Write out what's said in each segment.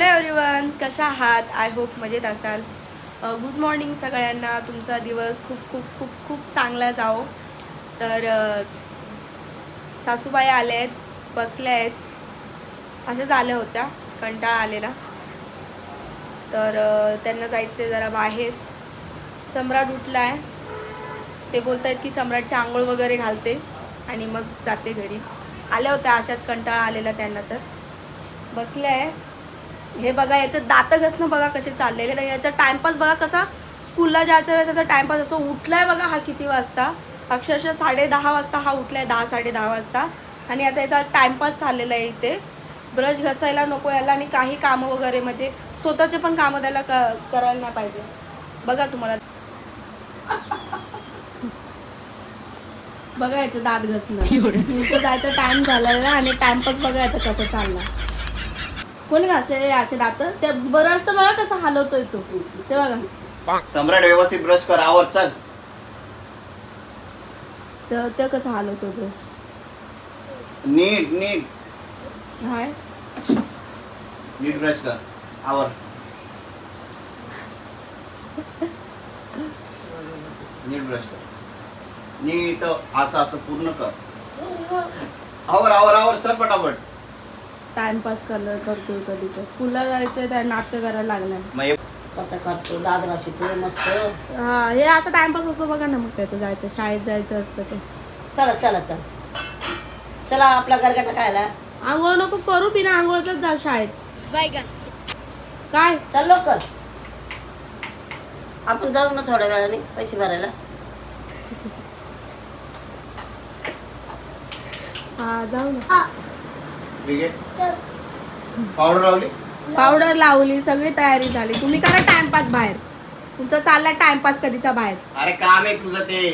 Hello everyone कशा आहात? I hope मजेत असाल. गुड मॉर्निंग सगळ्यांना. तुमचा दिवस खूप खूप खूप खूप चांगला जाओ. तर सासूबाई आल्या आहेत बसल्या आहेत. अशाच आल्या होत्या कंटाळा आलेला. तर त्यांना जायचं आहे जरा बाहेर. सम्राट उठला आहे ते बोलत आहेत की सम्राटची आंघोळ वगैरे घालते आणि मग जाते घरी. आल्या होत्या अशाच कंटाळा आलेला त्यांना तर. बसले आहे. हे बघा याचं दात घसणं बघा कसे चाललेले तर याचा टाइमपास बघा कसा स्कूलला जायच्या वेळेस याचा टाइमपास असो उठलाय बघा हा किती वाजता? अक्षरशः साडे दहा वाजता हा उठलाय दहा साडे दहा वाजता. आणि आता याचा टाइमपास चाललेला आहे इथे. ब्रश घसायला नको याला आणि काही कामं वगैरे म्हणजे स्वतःचे पण कामं त्याला क करायला नाही पाहिजे. बघा तुम्हाला. बघा याचं दात घसणं जायचा टाइम झालेला आणि टाइमपास बघा याचा कसा चालला. कोणी घासलेले असे दात? ते ब्रश तर बघा कसा हलवतोय तो. ते बघा. सम्राट व्यवस्थित ब्रश कर. आवर चल. ते- ते कसं हलवतो ब्रश नीट नीट. हाय. नीट ब्रश कर. आवर. नीट ब्रश कर. नीट असं असं पूर्ण कर. आवर आवर आवर. चल पटापट. टाइमपास करणार करतोय कधी तर. स्कूलला जायचंय त्या नाट्य करायला लागणार मग हे कसं करतो? दात घासतो मस्त. हा हे असं टाइमपास असतो बघा ना मग त्याचं जायचं शाळेत जायचं असतं ते. चला चला चला. चला आपला गरगटा खायला. आंघोळ नको करू बिना आंघोळच जा शाळेत. काय? चल लवकर. आपण जाऊ ना थोड्या वेळाने पैसे भरायला. हा जाऊ ना. ठीक आहे? पावडर लावली? पावडर लावली सगळी तयारी झाली. तुम्ही करा टाइमपास बाहेर. तुमचा चाललाय टाइमपास कधीचा बाहेर? अरे काम आहे तुझं ते.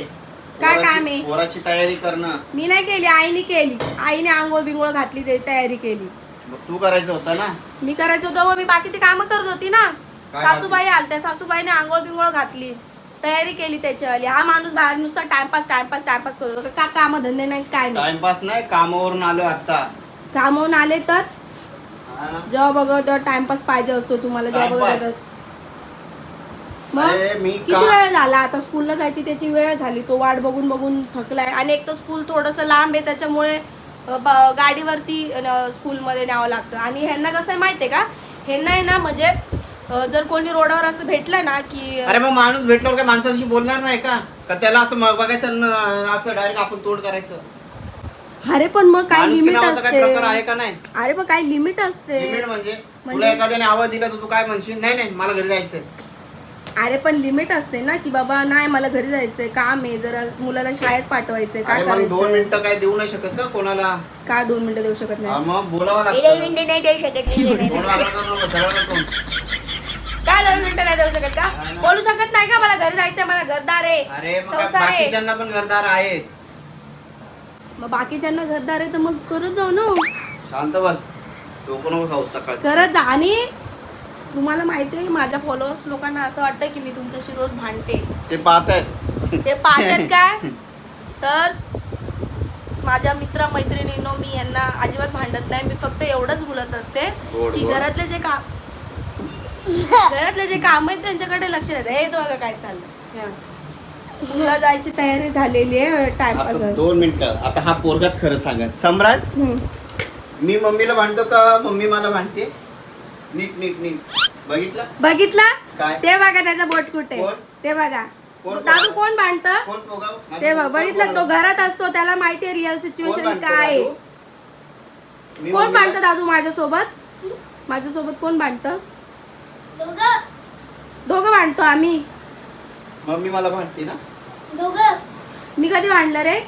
काय पोराची- काम आहे? पोराची तयारी करणं. मी नाही केली आईने केली. आईने आंघोळ बिंघोळ घातली ते तयारी केली. मग तू करायचं होतं ना? मी करायचं होतं मग मी बाकीची कामं करत होती ना. काय सासूबाई आलत्या सासूबाईने आंघोळ बिंघोळ घातली. तयारी केली त्याच्यावाली. हा माणूस बाहेर नुसता टाइमपास टाइमपास टाइमपास करत होता. का काम धंदे नाही काय नाही टाइमपास नाही कामावरून आलो आता कामावून आले तर? जेव्हा बघा टाइमपास पाहिजे असतो तुम्हाला जेव्हा बघा Timepass? तेव्हा- मग किती वेळ झाला? आता स्कूलला जायची त्याची वेळ झाली. तो वाट बघून बघून थकलाय. आणि एक तर स्कूल थोडंसं लांब आहे त्याच्यामुळे गाडीवरती स्कूलमध्ये न्यावं लागतं. आणि ह्यांना कसं आहे माहिती आहे का? ह्यांना आहे ना म्हणजे जर कोणी रोडावर असं भेटलं ना की अरे मग माणूस भेटल्यावर काय माणसाशी बोलणार नाही का? त्याला असं बघायचं असं डायरेक्ट आपण तोड करायचं? अरे पण मग काय माणुसकी लिमिट नावाचा काय प्रकार आहे असते का नाही? अरे पण काय लिमिट असते. लिमिट म्हणजे म्हणजे- एखाद्याने आवाज दिला तर तू काय म्हणशील? नाही नाही मला घरी जायचंय. अरे पण लिमिट असते ना की बाबा नाही मला घरी जायचंय. काम आहे जरा मुलाला शाळेत पाठवायचंय काय अरे मग दोन करायचं मिनिटं काय देऊ नाही शकत का कोणाला? का दोन मिनिटं देऊ शकत हा, नाही मग बोलावं लागतं फोन वाजला का नको, सरळ नको. काय दोन मिनिटं नाही देऊ शकत का. बोलू शकत नाही का? मला घरी जायचंय मला घरदार आहे अरे मग काय संसार आहे. बाकीच्यांना पण घरदार आहेत. मग बाकीच्यांना घरदार आहे तर मग करत जाऊ ना. शांत बस. डोकं नको खाऊ सकाळ करत जा आणि तुम्हाला माहिती आहे माझ्या फॉलोअर्स लोकांना असं वाटतं की मी तुमच्याशी रोज भांडते. ते पाहत आहेत. ते पाहतात काय? तर माझ्या मित्र मैत्रिणीनो मी यांना अजिबात भांडत नाही. मी फक्त एवढंच बोलत असते गोड, की गोड. घरातले जे काम घरातले जे काम आहेत त्यांच्याकडे लक्ष देत हेच बघा काय चाललंय. स्कूलला जायची तयारी झालेली आहे आता टाइमपास दोन मिनिटं. आता हा पोरगाच खरं सांगा सम्राट मी मम्मीला भांडतो का? मम्मी मला भांडते. नीट नीट नीट. बघितलं? बघितला? काय? ते बघा त्याचा बोट कुठे. कोण? ते बघा. कोण दादू? कोण भांडत? कोण पोगाव? माझं ते बघ बघितलं? तो? घरात असतो त्याला माहिती आहे रिअल सिच्युएशन काय आहे. कोण भांडतं दादू माझ्यासोबत? माझ्यासोबत कोण भांडतं? दोघं भांडतो आम्ही. मम्मी मला भांडते ना? मी कधी भांडलं रे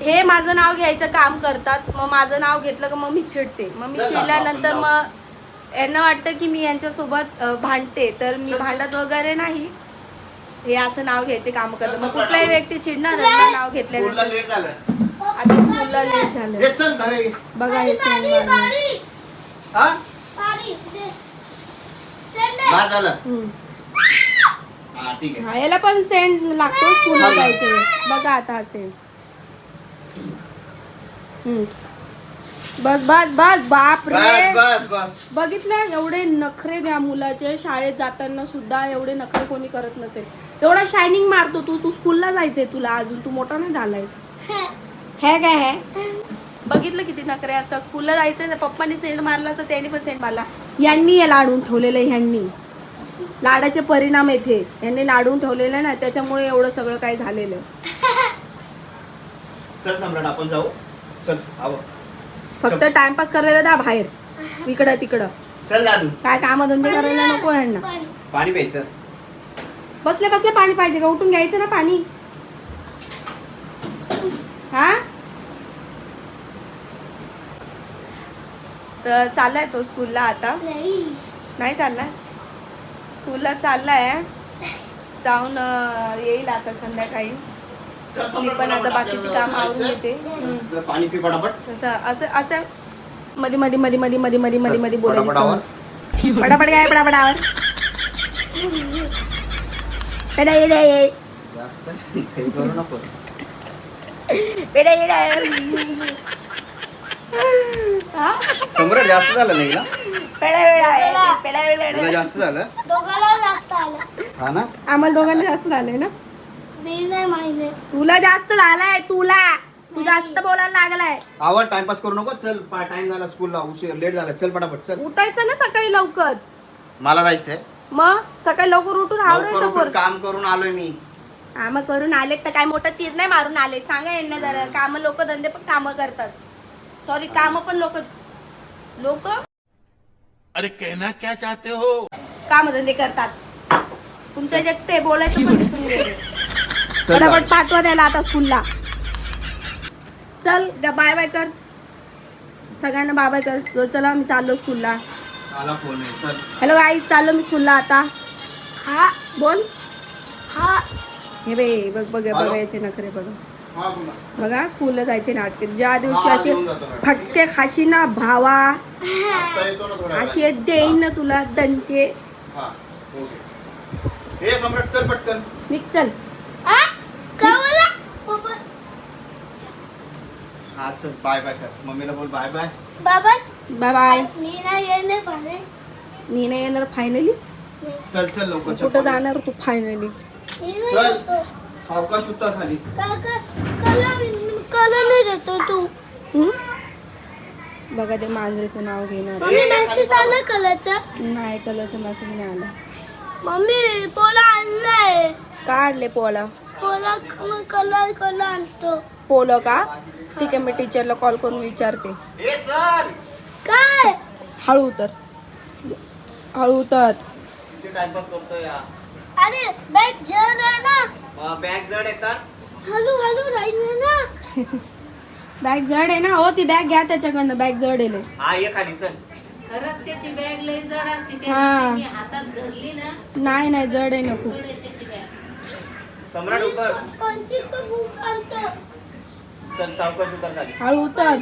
हे माझं नाव घ्यायचं काम करतात. मग माझं नाव घेतलं का मग मी चिडते. मग मी चल ना, चिडल्यानंतर आपण मग यांना वाटतं की मी यांच्यासोबत अं, भांडते. तर मी. भांडत वगैरे नाही. हे असं नाव घ्यायचे काम करतात. मग कुठलाही. व्यक्ती चिडणार नाही. नाव स्कूलला घेतल्यानंतर लेट झालं. आता स्कूलला लेट झालं. हे चल धरे बघा हे. हा? झालं. हम्म. हा ठीक आहे. हा याला पण सेंट लागतो स्कूलला जायचं बघा आता असेल. बस बस बस बाप रे बस बस बस. बघितलं एवढे नखरे द्या मुलाचे. शाळेत जाताना सुद्धा एवढे नखरे कोणी करत नसेल. एवढा शायनिंग मारतो तू तू स्कूलला जायचंय तुला अजून. तू मोठा नाही झालायस. हे काय हे? बघितलं किती नखरे असतात. स्कूलला जायचंय तर पप्पानी सेंड मारला तर त्यांनी पण सेंड मारला. यांनी हे लाडून ठेवलेलं आहे ह्यांनी लाडाचे परिणाम येथे. यांनी लाडून ठेवलेलं ना त्याच्यामुळे एवढं सगळं काही झालेलं. चल सम्राट आपण जाऊ. चल आव. फक्त टाइमपास करायला द्या बाहेर. इकडं तिकडं. चल दादू. काय कामधंदे करायला नको यांना. पाणी. प्यायचं. बसले बसले पाणी पाहिजे का उठून घ्यायचं ना पाणी. हा? तर चाललाय तो स्कूलला आता. नाही चाललाय? स्कूलला चाललाय. जाऊन येईल आता संध्याकाळी. मी पण आता बाकीची काम जायचंय. येते पाणी पी असं असं असं. मध्ये मध्ये मध्ये मध्ये मध्ये मध्ये मध्ये मध्ये. बोलायचं. पटापट काय पटापटावर पेडा येडा ये पेडा येडा सम्राट जास्त झालं नाही ना पेडा तुला जास्त झालं? दोघांना जास्त आलं. हा ना? आम्हाला दोघांना जास्त झालंय ना? मी नाही माहिती. तुला जास्त झालाय तुला. तू जास्त बोलायला लागलाय. आवर टाइमपास करू नको. चल टाइम झाला स्कूलला उशीर लेट झाला. चल पटापट चल. उठायचं ना सकाळी लवकर? मला जायचंय. मग? सकाळी लवकर उठून लवकर आवरायचं उठून पोर काम करून आलोय मी. काम करून आलेत तर काय मोठं तीर नाही मारून आले. सांगा यांना जरा. काम लोक धंदे पण काम करतात. सॉरी काम पण लोक लोक? अरे कहना क्या चाहते हो? काम धंदे करतात. तुमच्या जग ते बोलायचं पण विसरून गेले चल फटाफट. पाठवा त्याला आता स्कूलला चल बाय बाय कर. सगळ्यांना बाय बाय कर. चला मी चाललो स्कूलला हॅलो आई चाललो मी स्कूलला आता. हा. बोल. हा. हे बे बघ बघ? बघायचे नखरे बघ. बघा स्कूलला जायचे नाटक. ज्या दिवशी असे मॅडम. फटके खाशी ना भावा. वेळाने. देईन ना तुला दणके. हा हे निघ चल. हा चल बाय बाय कर. मम्मीला बोल बाय बाय बाबा बाय बाय मी नाही येणार मी नाही येणार फायनली चल चल लवकर कुठं. जाणार तू फायनली चल. सावकाश उतर खाली. कलर नाही देतो तू. बघा ते मांजरीचं नाव घेणार. मम्मी मेसेज आला कलरचा नाही कलरचं मेसेज नाही आला. मम्मी पोला आणलाय. काढले पोला? पोला कलर कलर आणतो. पोलं का? ठीक आहे मी टीचरला कॉल करून विचारते. ए चल. काय? हळू उतर. हळू उतर. अरे बॅग ना? बॅग जड येतात. हळू राहील ना. बॅग जड आहे ना हो ती बॅग घ्या त्याच्याकडनं बॅग जड आहे लय. हा ये खाली चल. रस्त्याची बॅग लय जड असते त्या हा. दिवशी मी हातात धरली ना नाही नाही जड आहे ना खूप जड आहे त्याची बॅग. सम्राट उतर. कोणची तो बुक आणतो. चल सावकाश उतर खाली. हळू उतर.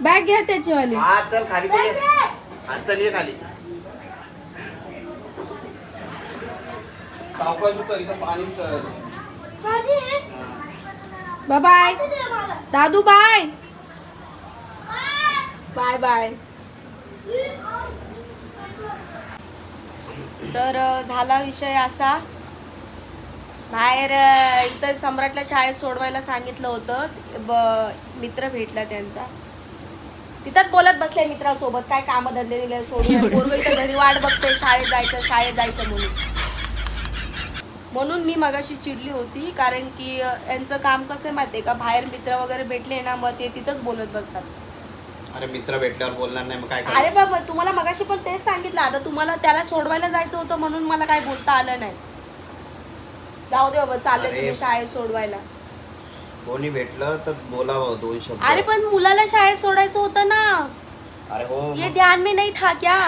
बॅग घ्या त्याचीवाली. हा चल खाली ये. हा चल ये खाली. सावकाश इथं पाणी. Bye bye. दादू बाय. बाय. बाय तर झाला विषय असा. बाहेर इथं सम्राटला शाळेत सोडवायला सांगितलं होतं. ब मित्र भेटला त्यांचा. तिथंच बोलत बसले मित्रासोबत. काय कामधंदे दिले सोडून. पोरग इथं घरी वाट बघतोय शाळेत जायचं शाळेत जायचं म्हणून. म्हणून मी मगाशी चिडली होती कारण की यांचं काम कसं आहे माहिती आहे का? बाहेर मित्र वगैरे भेटले ना मग ते तिथंच बोलत बसतात. अरे मित्र भेटल्यावर बोलणार नाही मग काय अरे बाबा तुम्हाला मगाशी पण तेच सांगितलं. आता तुम्हाला त्याला सोडवायला जायचं होतं म्हणून मला काय बोलता आलं नाही. जाऊ दे बाबा चालले अरे. तुम्ही शाळेत सोडवायला. कोणी भेटलं तर बोलावं दोन शब्द. अरे पण मुलाला शाळेत सोडायचं होतं ना. अरे हो ये ध्यान में नहीं था क्या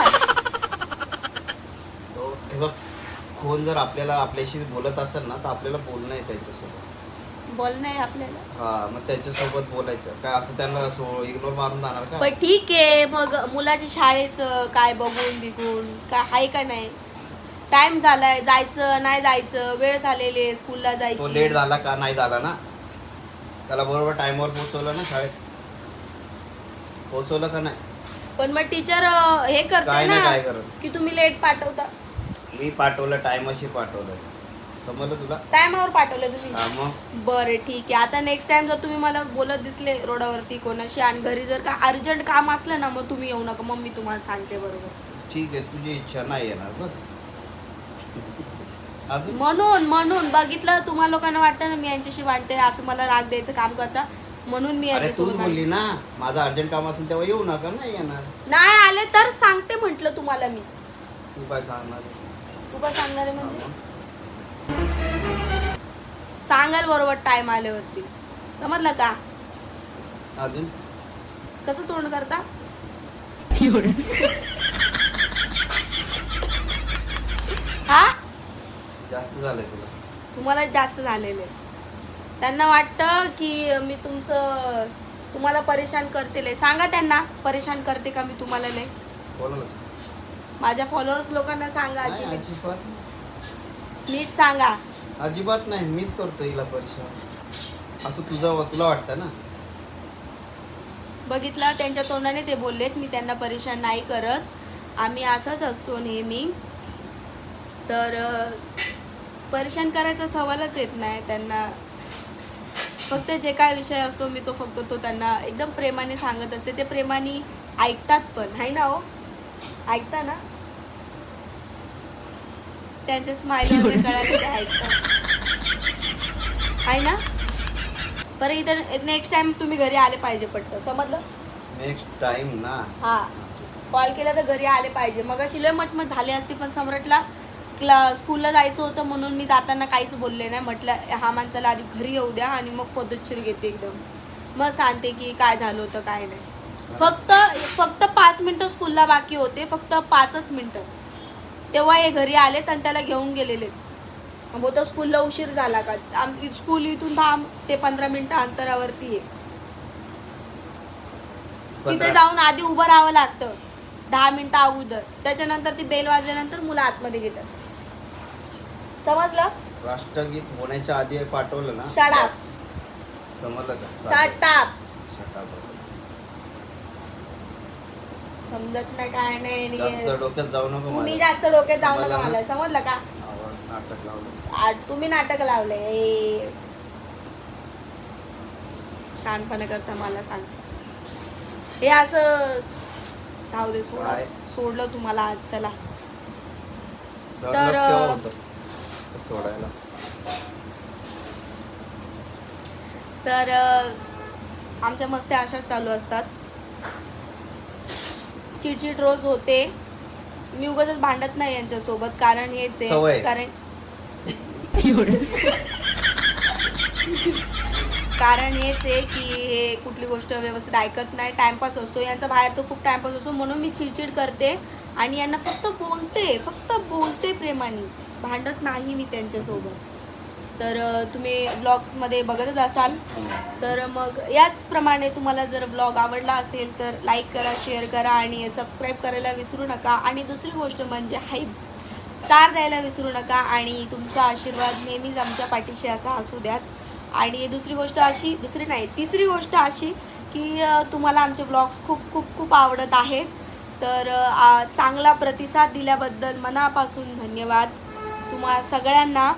तो हे बघ कोण जर आपल्याला आपल्याशी बोलत असेल ना तर आपल्याला बोलणं आहे त्यांच्यासोबत. बोल नाही आपल्याला. हा मग त्यांच्यासोबत बोलायचं. काय असं त्यांना सो इग्नोर मारून जाणार का? पण ठीक आहे मग मुलाच्या शाळेचं काय बघून बिघून काय आहे का नाही? टाइम झालाय जायचं नाही जायचं वेळ झालेली आहे स्कूलला तो जायची. लेट झाला का नाही झाला ना? त्याला बरोबर टाइमवर पोहोचवलं ना शाळेत? पोहोचवलं का नाही? पण मग टीचर हे करते काय नाही, ना काय करत. की तुम्ही लेट पाठवता. मी पाठवलं टायमाशी पाठवलं. समजलं तुला? टायमावर पाठवलं तुम्ही. मग? बरं ठीक आहे. आता नेक्स्ट टाइम जर तुम्ही मला बोलत दिसले रोडावरती कोणाशी आणि घरी जर का अर्जंट काम असलं ना मग तुम्ही येऊ नका. मग मी तुम्हाला सांगते बरोबर. ठीक आहे तुझी इच्छा नाही येणार बस. अजून? म्हणून म्हणून. बघितलं तुम्हाला लोकांना वाटतं ना मी यांच्याशी वाटते असं मला राग द्यायचं काम करता. म्हणून मी अरे तूच यांच्यासोबत बोलली. ना माझं अर्जंट काम असेल तेव्हा येऊ नका नाही येणार. नाही आले तर सांगते म्हंटल तुम्हाला मी. तू काय सांगणार? तू काय सांगणार आहे म्हणजे. सांगाल बरोबर टाइम आल्यावरती. समजलं का? अजून? कसं तोंड करता? हा? जास्त झालंय तुला. तुम्हाला जास्त झालेले त्यांना वाटतं की मी तुमचं तुम्हाला परेशान करते सांगा त्यांना परेशान करते का मी तुम्हाला लय? माझ्या फॉलोअर्स लोकांना सांगा की नाही मी- अजिबात नीट सांगा. अजिबात नाही मीच करतो हिला परेशान असं तुझं तुला वाटतं ना? बघितलं त्यांच्या तोंडाने ते बोललेत मी त्यांना परेशान नाही करत. आम्ही असंच असतो नेहमी. तर अं, परेशान करायचा सवालच येत नाही त्यांना. फक्त जे काय विषय असतो मी तो फक्त तो त्यांना एकदम प्रेमाने सांगत असते. ते प्रेमाने ऐकतात पण आहे ना हो? ऐकता ना त्यांच्या स्माईल कळाले ते ऐकतात आहे ना? बरं इथं नेक्स्ट टाइम तुम्ही घरी आले पाहिजे पटकन समजलं? नेक्स्ट टाइम ना. हा. कॉल केला तर घरी आले पाहिजे. मग अशी लय मचमच झाली असती पण सम्राटला क्ला स्कूलला जायचं होतं म्हणून मी जाताना काहीच बोलले नाही. म्हटलं हा माणसाला आधी घरी येऊ द्या आणि मग पद्धतशीर घेते एकदम. मग सांगते की काय झालं होतं काय नाही. फक्त फक्त पाच मिनटं स्कूलला बाकी होते फक्त पाचच मिनटं. तेव्हा हे घरी आलेत आणि त्याला घेऊन गेलेले. मग तो स्कूलला उशीर झाला का? आम स्कूल इथून दहा ते पंधरा मिनटं अंतरावरती आहे. तिथे जाऊन आधी उभं राहावं लागतं. दहा मिनिटं अगोदर. त्याच्यानंतर ती बेल वाजल्यानंतर मुलं आतमध्ये घेतात. समजलं? राष्ट्रगीत होण्याच्या आधी पाठवलं ना? up. समजलं का? समजत नाही काय नाही जास्त आणि डोक्यात जाऊ नको तुम्ही माझ्या. जास्त डोक्यात जाऊ नका? मला समजलं का नाटक लावलं तुम्ही नाटक लावले ए. शहाणपणा करता मला सांग हे असं जाऊ दे सोडा काय? सोडलं तुम्हाला आज चला लग्नच तर, केव्हा अं, होतं? सोडायला तर अं, आमच्या मस्त्या अशाच चालू असतात चिडचिड रोज होते. मी उगाच भांडत नाही यांच्यासोबत कारण हेच सवय. आहे कारण कारण हेच आहे की हे कुठली गोष्ट व्यवस्थित ऐकत नाही टाइमपास असतो. यांचा बाहेर तो खूप टाइमपास असतो. म्हणून मी चिडचिड करते आणि यांना फक्त बोलते फक्त बोलते प्रेमाने. भांडत नाही मी त्यांच्यासोबत. तर तुम्ही ब्लॉग्समध्ये बघतच असाल. तर मग याचप्रमाणे तुम्हाला जर ब्लॉग आवडला असेल तर लाईक करा शेअर करा आणि सबस्क्राईब करायला विसरू नका. आणि दुसरी गोष्ट म्हणजे हाईप स्टार द्यायला विसरू नका आणि तुमचा आशीर्वाद नेहमीच आमच्या पाठीशी असा असू द्यात. आणि दुसरी गोष्ट अशी दुसरी नाही तिसरी गोष्ट अशी की तुम्हाला आमचे ब्लॉग्स खूप खूप खूप आवडत आहेत. तर चांगला प्रतिसाद दिल्याबद्दल मनापासून धन्यवाद. तुम्हा सगळ्यांना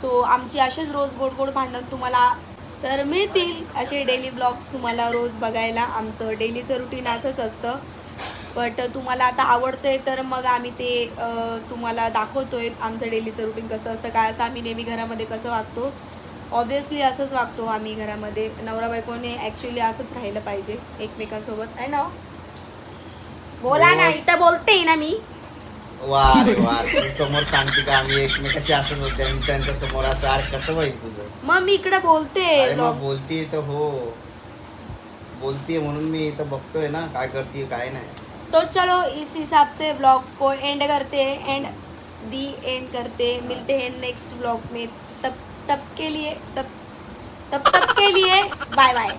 सो आमची असेच रोज गोड गोड भांडण तुम्हाला तर मिळतील असे डेली ब्लॉग्स तुम्हाला रोज बघायला. आमचं डेलीचं रुटीन असंच असतं. बट तुम्हाला आता आवडतंय तर मग आम्ही ते तुम्हाला दाखवतोय आमचं डेलीचं रुटीन कसं असतं काय असतं आम्ही नेहमी घरामध्ये कसं वागतो. ऑब्विसली असंच वागतो आम्ही घरामध्ये. नवरा बायकोने ॲक्च्युली असंच राहिलं पाहिजे एकमेकांसोबत. आहे ना? बोला ना इथं बोलते ना मी. वा रे वा तू समोर सांगते का आम्ही एकमेकाशी असंच होते आणि त्यांच्यासमोर असं अरे कसं होईल तुझं? मग मी इकडे बोलते. अरे मग लोक- बोलतीये तर हो. बोलतीये म्हणून मी इथं बघतोय ना काय करते काय नाही. तो चलो इस हिसाब से ब्लॉग को एंड करते हैं एंड दी एंड करते मिलते हैं नेक्स्ट ब्लॉग में. तब तब के लिए तब तब तब के लिए बाय बाय